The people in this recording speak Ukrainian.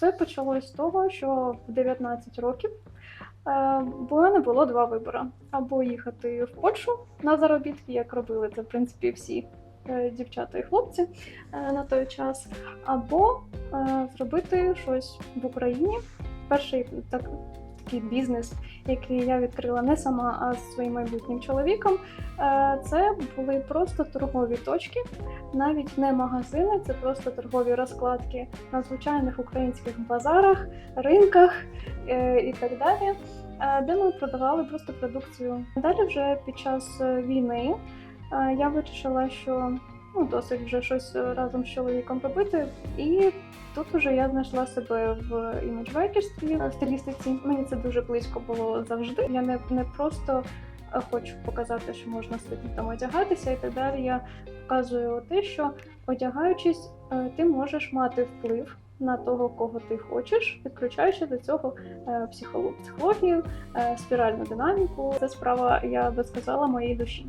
Все почалось з того, що в 19 років е, у мене було два вибори: або їхати в Польщу на заробітки, як робили це в принципі всі е, дівчата і хлопці е, на той час, або зробити щось в Україні. Перший так, такий бізнес, який я відкрила не сама, а з своїм майбутнім чоловіком. Це були просто торгові точки, навіть не магазини, це просто торгові розкладки на звичайних українських базарах, ринках е, і так далі, е, де ми продавали просто продукцію. Далі, вже під час е, війни, я вирішила, що ну, досить вже щось разом з чоловіком робити. І тут вже я знайшла себе в іміджмейкерстві, в стилістиці. Мені це дуже близько було завжди. Я не, не просто хочу показати, що можна собі там одягатися і так далі. Я показую те, що одягаючись, е, ти можеш мати вплив на того, кого ти хочеш, підключаючи до цього е, психологію, е, спіральну динаміку. Це справа, я би сказала, моєї душі.